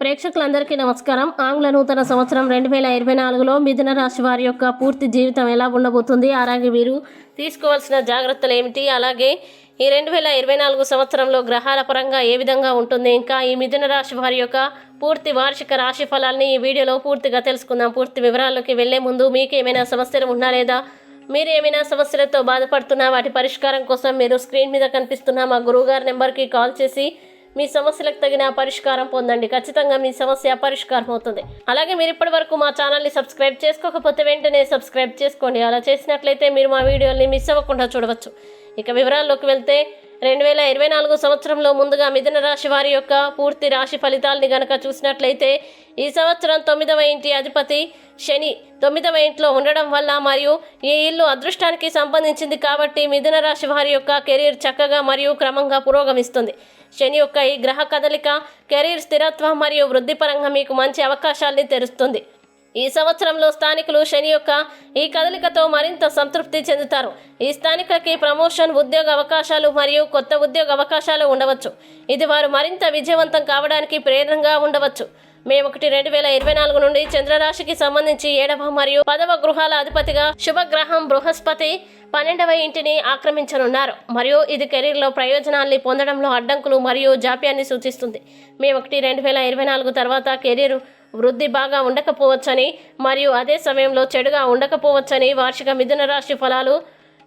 ప్రేక్షకులందరికీ నమస్కారం. ఆంగ్ల నూతన సంవత్సరం రెండు వేల ఇరవై నాలుగులో మిథున రాశి వారి యొక్క పూర్తి జీవితం ఎలా ఉండబోతుంది? అలాగే వీరు తీసుకోవాల్సిన జాగ్రత్తలు ఏమిటి? అలాగే ఈ రెండు వేల ఇరవై నాలుగు సంవత్సరంలో గ్రహాల పరంగా ఏ విధంగా ఉంటుంది? ఇంకా ఈ మిథున రాశి వారి యొక్క పూర్తి వార్షిక రాశి ఫలాల్ని ఈ వీడియోలో పూర్తిగా తెలుసుకుందాం. పూర్తి వివరాల్లోకి వెళ్ళే ముందు మీకు ఏమైనా సమస్యలు ఉన్నా లేదా మీరు ఏమైనా సమస్యలతో బాధపడుతున్నా వాటి పరిష్కారం కోసం మీరు స్క్రీన్ మీద కనిపిస్తున్న మా గురువుగారి నెంబర్కి కాల్ చేసి మీ సమస్యలకు తగిన పరిష్కారం పొందండి. ఖచ్చితంగా మీ సమస్య పరిష్కారం అవుతుంది. అలాగే మీరు ఇప్పటి వరకు మా ఛానల్ని సబ్స్క్రైబ్ చేసుకోకపోతే వెంటనే సబ్స్క్రైబ్ చేసుకోండి. అలా చేసినట్లయితే మీరు మా వీడియోని మిస్ అవ్వకుండా చూడవచ్చు. ఇక వివరాల్లోకి వెళ్తే రెండు వేల ఇరవై నాలుగు సంవత్సరంలో ముందుగా మిథున రాశి వారి యొక్క పూర్తి రాశి ఫలితాలని గనక చూసినట్లయితే ఈ సంవత్సరం తొమ్మిదవ ఇంటి అధిపతి శని తొమ్మిదవ ఇంట్లో ఉండడం వల్ల మరియు ఈ ఇల్లు అదృష్టానికి సంబంధించింది కాబట్టి మిథున రాశి వారి యొక్క కెరీర్ చక్కగా మరియు క్రమంగా పురోగమిస్తుంది. శని యొక్క ఈ గ్రహ కదలిక కెరీర్ స్థిరత్వం మరియు వృద్ధిపరంగా మీకు మంచి అవకాశాల్ని తెరుస్తుంది. ఈ సంవత్సరంలో స్థానికులు శని యొక్క ఈ కదలికతో మరింత సంతృప్తి చెందుతారు. ఈ స్థానికులకి ప్రమోషన్ ఉద్యోగ అవకాశాలు మరియు కొత్త ఉద్యోగ అవకాశాలు ఉండవచ్చు. ఇది వారు మరింత విజయవంతం కావడానికి ప్రేరణగా ఉండవచ్చు. మే ఒకటి రెండు వేల ఇరవై నాలుగు నుండి చంద్రరాశికి సంబంధించి ఏడవ మరియు పదవ గృహాల అధిపతిగా శుభగ్రహం బృహస్పతి పన్నెండవ ఇంటిని ఆక్రమించనున్నారు. మరియు ఇది కెరీర్లో ప్రయోజనాల్ని పొందడంలో అడ్డంకులు మరియు జాప్యాన్ని సూచిస్తుంది. మే ఒకటి రెండు వేల ఇరవై నాలుగు తర్వాత కెరీర్ వృద్ధి బాగా ఉండకపోవచ్చని మరియు అదే సమయంలో చెడుగా ఉండకపోవచ్చని వార్షిక మిథున రాశి ఫలాలు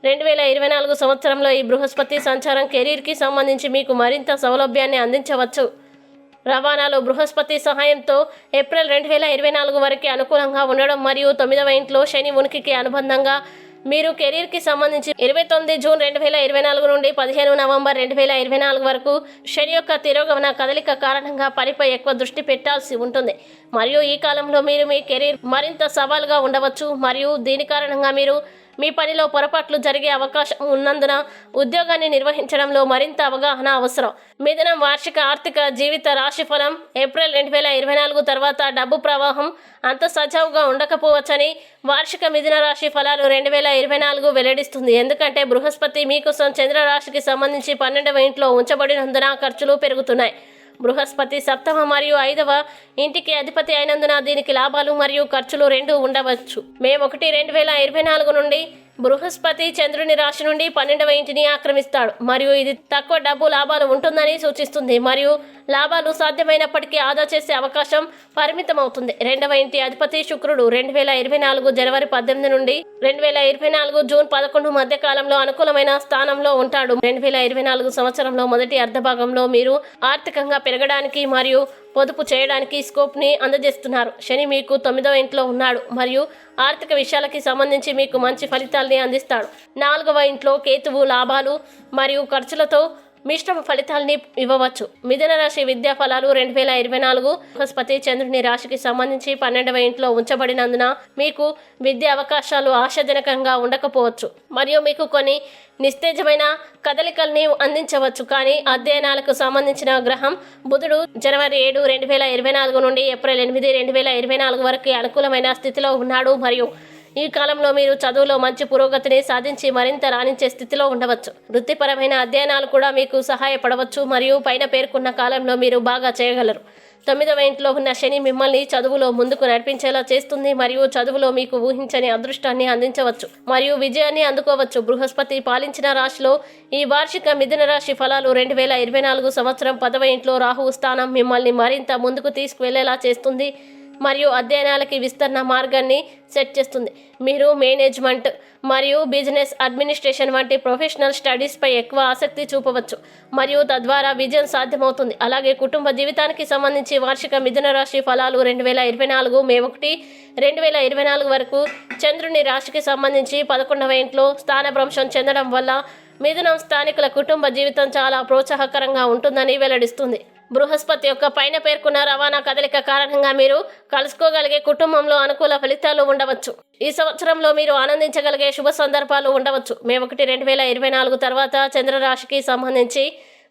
రెండు వేల ఇరవై నాలుగు సంవత్సరంలో ఈ బృహస్పతి సంచారం కెరీర్కి సంబంధించి మీకు మరింత సౌలభ్యాన్ని అందించవచ్చు. రవాణాలో బృహస్పతి సహాయంతో ఏప్రిల్ రెండు వేల ఇరవై నాలుగు వరకు అనుకూలంగా ఉండడం మరియు తొమ్మిదవ ఇంట్లో శని ఉనికికి అనుబంధంగా మీరు కెరీర్కి సంబంధించి ఇరవై తొమ్మిది జూన్ రెండు వేల ఇరవై నాలుగు నుండి పదిహేను నవంబర్ రెండు వేల ఇరవై నాలుగు వరకు శని యొక్క తిరోగమన కదలిక కారణంగా పనిపై ఎక్కువ దృష్టి పెట్టాల్సి ఉంటుంది. మరియు ఈ కాలంలో మీరు మీ కెరీర్ మరింత సవాల్గా ఉండవచ్చు. మరియు దీని కారణంగా మీరు మీ పనిలో పొరపాట్లు జరిగే అవకాశం ఉన్నందున ఉద్యోగాన్ని నిర్వహించడంలో మరింత అవగాహన అవసరం. మిథునం వార్షిక ఆర్థిక జీవిత రాశిఫలం ఏప్రిల్ రెండు వేల ఇరవై నాలుగు తర్వాత డబ్బు ప్రవాహం అంత సజావుగా ఉండకపోవచ్చని వార్షిక మిథున రాశి ఫలాలు రెండు వేల ఇరవై నాలుగు వెల్లడిస్తుంది. ఎందుకంటే బృహస్పతి మీకోసం చంద్రరాశికి సంబంధించి పన్నెండవ ఇంట్లో ఉంచబడినందున ఖర్చులు పెరుగుతున్నాయి. బృహస్పతి సప్తమ మరియు ఐదవ ఇంటికి అధిపతి అయినందున దీనికి లాభాలు మరియు ఖర్చులు రెండు ఉండవచ్చు. మే ఒకటి రెండు వేల ఇరవై నాలుగు నుండి బృహస్పతి చంద్రుని రాశి నుండి పన్నెండవ ఇంటిని ఆక్రమిస్తాడు. మరియు ఇది తక్కువ డబ్బు లాభాలు ఉంటుందని సూచిస్తుంది. మరియు లాభాలు సాధ్యమైనప్పటికీ ఆదా చేసే అవకాశం పరిమితం అవుతుంది రెండవ ఇంటి అధిపతి శుక్రుడు రెండు వేల ఇరవై నాలుగు జనవరి పద్దెనిమిది నుండి రెండు వేల ఇరవై నాలుగు జూన్ పదకొండు మధ్య కాలంలో అనుకూలమైన స్థానంలో ఉంటాడు. రెండు వేల ఇరవై నాలుగు సంవత్సరంలో మొదటి అర్ధభాగంలో మీరు ఆర్థికంగా పెరగడానికి మరియు పొదుపు చేయడానికి స్కోప్ని అందజేస్తున్నారు. శని మీకు తొమ్మిదవ ఇంట్లో ఉన్నాడు. మరియు ఆర్థిక విషయాలకి సంబంధించి మీకు మంచి ఫలితాలని అందిస్తాడు. నాలుగవ ఇంట్లో కేతువు లాభాలు మరియు ఖర్చులతో మిశ్రమ ఫలితాల్ని ఇవ్వవచ్చు. మిథున రాశి విద్యా ఫలాలు రెండు వేల ఇరవై నాలుగు. బృహస్పతి చంద్రుని రాశికి సంబంధించి పన్నెండవ ఇంట్లో ఉంచబడినందున మీకు విద్యా అవకాశాలు ఆశాజనకంగా ఉండకపోవచ్చు. మరియు మీకు కొన్ని నిస్తేజమైన కదలికల్ని అందించవచ్చు. కానీ అధ్యయనాలకు సంబంధించిన గ్రహం బుధుడు జనవరి ఏడు రెండు వేల ఇరవై నాలుగు నుండి ఏప్రిల్ ఎనిమిది రెండు వేల ఇరవై నాలుగు వరకు అనుకూలమైన స్థితిలో ఉన్నాడు. మరియు ఈ కాలంలో మీరు చదువులో మంచి పురోగతిని సాధించి మరింత రాణించే స్థితిలో ఉండవచ్చు. వృత్తిపరమైన అధ్యయనాలు కూడా మీకు సహాయపడవచ్చు మరియు పైన పేర్కొన్న కాలంలో మీరు బాగా చేయగలరు. తొమ్మిదవ ఇంట్లో ఉన్న శని మిమ్మల్ని చదువులో ముందుకు నడిపించేలా చేస్తుంది మరియు చదువులో మీకు ఊహించని అదృష్టాన్ని అందించవచ్చు మరియు విజయాన్ని అందుకోవచ్చు. బృహస్పతి పాలించిన రాశిలో ఈ వార్షిక మిథున రాశి ఫలాలు రెండు వేల ఇరవై నాలుగు సంవత్సరం పదవ ఇంట్లో రాహు స్థానం మిమ్మల్ని మరింత ముందుకు తీసుకువెళ్ళేలా చేస్తుంది. మరియు అధ్యయనాలకి విస్తరణ మార్గాన్ని సెట్ చేస్తుంది. మీరు మేనేజ్మెంట్ మరియు బిజినెస్ అడ్మినిస్ట్రేషన్ వంటి ప్రొఫెషనల్ స్టడీస్పై ఎక్కువ ఆసక్తి చూపవచ్చు మరియు తద్వారా విజయం సాధ్యమవుతుంది. అలాగే కుటుంబ జీవితానికి సంబంధించి వార్షిక మిథున రాశి ఫలాలు రెండు వేల ఇరవై నాలుగు మే ఒకటి రెండు వేల ఇరవై నాలుగు వరకు చంద్రుని రాశికి సంబంధించి పదకొండవ ఇంట్లో స్థానభ్రంశం చెందడం వల్ల మిథునం స్థానికుల కుటుంబ జీవితం చాలా ప్రోత్సాహకరంగా ఉంటుందని వెల్లడిస్తుంది. బృహస్పతి యొక్క పైన పేర్కొన్న రవాణా కదలిక కారణంగా మీరు కలుసుకోగలిగే కుటుంబంలో అనుకూల ఫలితాలు ఉండవచ్చు. ఈ సంవత్సరంలో మీరు ఆనందించగలిగే శుభ సందర్భాలు ఉండవచ్చు. మే ఒకటి రెండు వేల ఇరవై నాలుగు తర్వాత చంద్రరాశికి సంబంధించి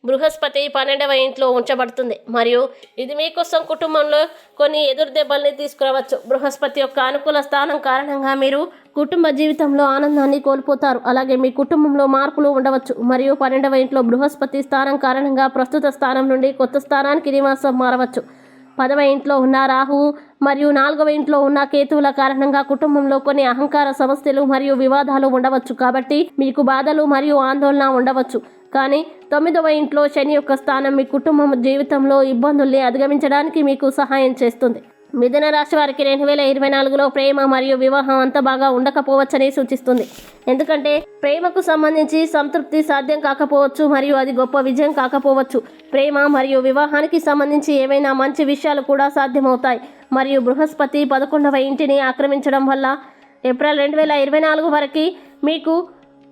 బృహస్పతి పన్నెండవ ఇంట్లో ఉంచబడుతుంది. మరియు ఇది మీకోసం కుటుంబంలో కొన్ని ఎదురు దెబ్బల్ని తీసుకురావచ్చు. బృహస్పతి యొక్క అనుకూల స్థానం కారణంగా మీరు కుటుంబ జీవితంలో ఆనందాన్ని కోల్పోతారు. అలాగే మీ కుటుంబంలో మార్పులు ఉండవచ్చు. మరియు పన్నెండవ ఇంట్లో బృహస్పతి స్థానం కారణంగా ప్రస్తుత స్థానం నుండి కొత్త స్థానానికి నివాసం మారవచ్చు. పదవ ఇంట్లో ఉన్న రాహువు మరియు నాలుగవ ఇంట్లో ఉన్న కేతువుల కారణంగా కుటుంబంలో కొన్ని అహంకార సమస్యలు మరియు వివాదాలు ఉండవచ్చు. కాబట్టి మీకు బాధలు మరియు ఆందోళన ఉండవచ్చు. కానీ తొమ్మిదవ ఇంట్లో శని యొక్క స్థానం మీ కుటుంబం జీవితంలో ఇబ్బందుల్ని అధిగమించడానికి మీకు సహాయం చేస్తుంది. మిథున రాశి వారికి రెండు వేల ఇరవై నాలుగులో ప్రేమ మరియు వివాహం అంత బాగా ఉండకపోవచ్చని సూచిస్తుంది. ఎందుకంటే ప్రేమకు సంబంధించి సంతృప్తి సాధ్యం కాకపోవచ్చు మరియు అది గొప్ప విజయం కాకపోవచ్చు. ప్రేమ మరియు వివాహానికి సంబంధించి ఏవైనా మంచి విషయాలు కూడా సాధ్యమవుతాయి. మరియు బృహస్పతి పదకొండవ ఇంటిని ఆక్రమించడం వల్ల ఏప్రిల్ రెండు వేల ఇరవై నాలుగు వరకు మీకు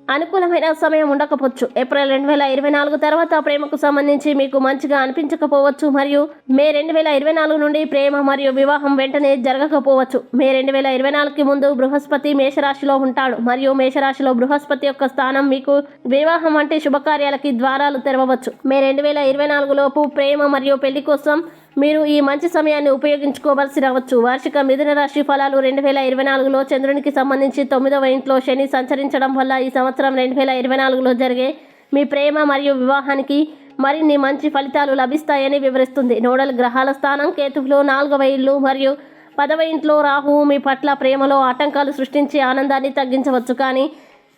అనుకూలమైన సమయం ఉండకపోవచ్చు. ఏప్రిల్ రెండు వేల ఇరవై నాలుగు తర్వాత ప్రేమకు సంబంధించి మీకు మంచిగా అనిపించకపోవచ్చు మరియు మే రెండు వేల ఇరవై నాలుగు నుండి ప్రేమ మరియు వివాహం వెంటనే జరగకపోవచ్చు. మే రెండు వేల ఇరవై నాలుగుకి ముందు బృహస్పతి మేషరాశిలో ఉంటాడు మరియు మేషరాశిలో బృహస్పతి యొక్క స్థానం మీకు వివాహం వంటి శుభకార్యాలకి ద్వారాలు తెరవవచ్చు. మే రెండు వేల ఇరవై నాలుగు లోపు ప్రేమ మరియు పెళ్ళి కోసం మీరు ఈ మంచి సమయాన్ని ఉపయోగించుకోవలసి రావచ్చు. వార్షిక మిథున రాశి ఫలాలు రెండు వేల ఇరవై నాలుగులో చంద్రునికి సంబంధించి తొమ్మిదవ ఇంట్లో శని సంచరించడం వల్ల ఈ సంవత్సరం రెండు వేల ఇరవై నాలుగులో జరిగే మీ ప్రేమ మరియు వివాహానికి మరిన్ని మంచి ఫలితాలు లభిస్తాయని వివరిస్తుంది. నోడల్ గ్రహాల స్థానం కేతువులో నాలుగవ ఇల్లు మరియు పదవ ఇంట్లో రాహువు మీ పట్ల ప్రేమలో ఆటంకాలు సృష్టించి ఆనందాన్ని తగ్గించవచ్చు. కానీ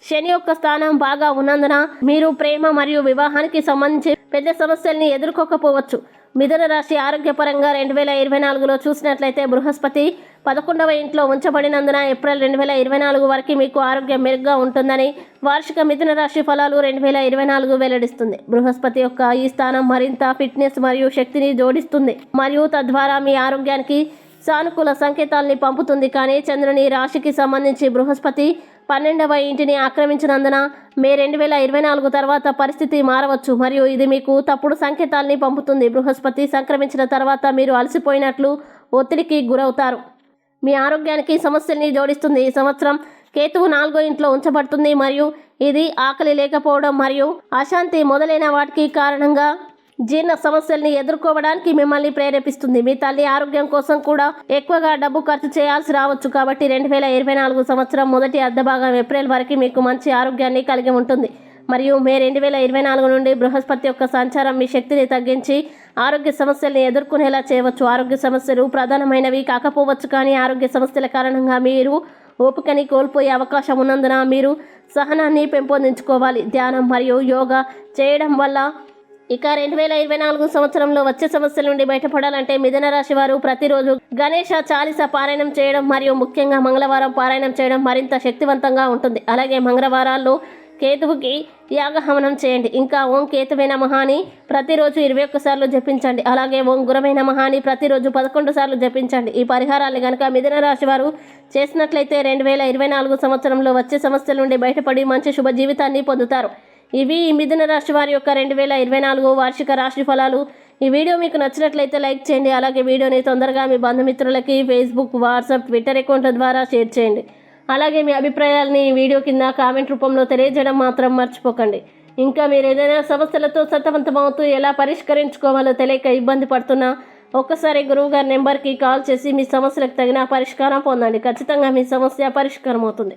శని యొక్క స్థానం బాగా ఉన్నందున మీరు ప్రేమ మరియు వివాహానికి సంబంధించి పెద్ద సమస్యల్ని ఎదుర్కోకపోవచ్చు. మిథున రాశి ఆరోగ్యపరంగా రెండు వేల ఇరవై నాలుగులో చూసినట్లయితే బృహస్పతి పదకొండవ ఇంట్లో ఉంచబడినందున ఏప్రిల్ రెండు వేల ఇరవై నాలుగు వరకు మీకు ఆరోగ్యం మెరుగ్గా ఉంటుందని వార్షిక మిథున రాశి ఫలాలు రెండు వేల ఇరవై నాలుగు వెల్లడిస్తుంది. బృహస్పతి యొక్క ఈ స్థానం మరింత ఫిట్నెస్ మరియు శక్తిని జోడిస్తుంది. మరియు తద్వారా మీ ఆరోగ్యానికి సానుకూల సంకేతాల్ని పంపుతుంది. కానీ చంద్రుని రాశికి సంబంధించి బృహస్పతి పన్నెండవ ఇంటిని ఆక్రమించినందున మే రెండు వేల ఇరవై నాలుగు తర్వాత పరిస్థితి మారవచ్చు. మరియు ఇది మీకు తప్పుడు సంకేతాల్ని పంపుతుంది. బృహస్పతి సంక్రమించిన తర్వాత మీరు అలసిపోయినట్లు ఒత్తిడికి గురవుతారు. మీ ఆరోగ్యానికి సమస్యల్ని జోడిస్తుంది. ఈ సంవత్సరం కేతువు నాలుగో ఇంట్లో ఉంచబడుతుంది. మరియు ఇది ఆకలి లేకపోవడం మరియు అశాంతి మొదలైన వాటికి కారణంగా జీర్ణ సమస్యల్ని ఎదుర్కోవడానికి మిమ్మల్ని ప్రేరేపిస్తుంది. మీ తల్లి ఆరోగ్యం కోసం కూడా ఎక్కువగా డబ్బు ఖర్చు చేయాల్సి రావచ్చు. కాబట్టి రెండు వేల ఇరవై నాలుగు సంవత్సరం మొదటి అర్ధభాగం ఏప్రిల్ వరకు మీకు మంచి ఆరోగ్యాన్ని కలిగి ఉంటుంది. మరియు మే రెండు వేల ఇరవై నాలుగు నుండి బృహస్పతి యొక్క సంచారం మీ శక్తిని తగ్గించి ఆరోగ్య సమస్యల్ని ఎదుర్కొనేలా చేయవచ్చు. ఆరోగ్య సమస్యలు ప్రధానమైనవి కాకపోవచ్చు కానీ ఆరోగ్య సమస్యల కారణంగా మీరు ఓపికని కోల్పోయే అవకాశం ఉన్నందున మీరు సహనాన్ని పెంపొందించుకోవాలి. ధ్యానం మరియు యోగా చేయడం వల్ల ఇక రెండు వేల ఇరవై నాలుగు సంవత్సరంలో వచ్చే సమస్యల నుండి బయటపడాలంటే మిథున రాశి వారు ప్రతిరోజు గణేష చాలీస పారాయణం చేయడం మరియు ముఖ్యంగా మంగళవారం పారాయణం చేయడం మరింత శక్తివంతంగా ఉంటుంది. అలాగే మంగళవారాల్లో కేతువుకి యాగహవనం చేయండి. ఇంకా ఓం కేతువే నమః అని ప్రతిరోజు ఇరవై ఒక్కసార్లు జపించండి. అలాగే ఓం గురవే నమః అని ప్రతిరోజు పదకొండు సార్లు జపించండి. ఈ పరిహారాలు కనుక మిథున రాశి వారు చేసినట్లయితే రెండు వేల ఇరవై నాలుగు సంవత్సరంలో వచ్చే సమస్యల నుండి బయటపడి మంచి శుభ జీవితాన్ని పొందుతారు. ఇవి మిథున రాశి వారి యొక్క రెండు వేల ఇరవై నాలుగు వార్షిక రాశి ఫలాలు. ఈ వీడియో మీకు నచ్చినట్లయితే లైక్ చేయండి. అలాగే వీడియోని తొందరగా మీ బంధుమిత్రులకి ఫేస్బుక్ వాట్సాప్ ట్విట్టర్ అకౌంట్ల ద్వారా షేర్ చేయండి. అలాగే మీ అభిప్రాయాలని వీడియో కింద కామెంట్ రూపంలో తెలియజేయడం మాత్రం మర్చిపోకండి. ఇంకా మీరు ఏదైనా సమస్యలతో సతమతమవుతూ ఎలా పరిష్కరించుకోవాలో తెలియక ఇబ్బంది పడుతున్నా ఒక్కసారి గురువుగారి నెంబర్కి కాల్ చేసి మీ సమస్యలకు తగిన పరిష్కారం పొందండి. ఖచ్చితంగా మీ సమస్య పరిష్కారం అవుతుంది